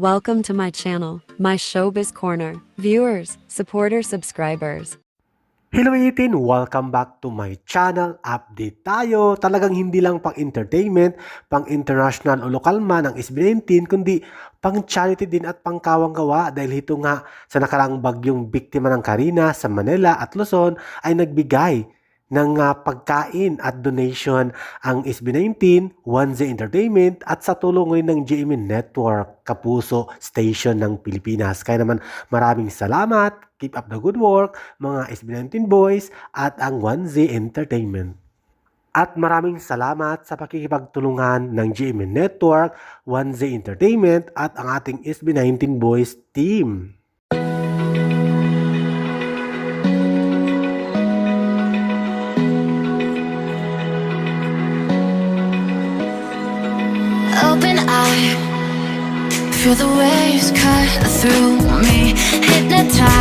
Welcome to my channel, my showbiz corner. Viewers, supporters, subscribers. Hello 18! Welcome back to my channel. Update tayo. Talagang hindi lang pang entertainment, pang international o lokal man ang SB19, kundi pang charity din at pang kawang-gawa dahil ito nga sa nakaraang bagyong biktima ng Karina sa Manila at Luzon ay nagbigay ng ah, pagkain at donation ang SB19, 1Z Entertainment at sa tulong rin ng GMA Network, Kapuso Station ng Pilipinas. Kaya naman maraming salamat, keep up the good work, mga SB19 boys at ang 1Z Entertainment. At maraming salamat sa pakikipagtulungan ng GMA Network, 1Z Entertainment at ang ating SB19 Boys team. Feel the waves cut through me. Hypnotized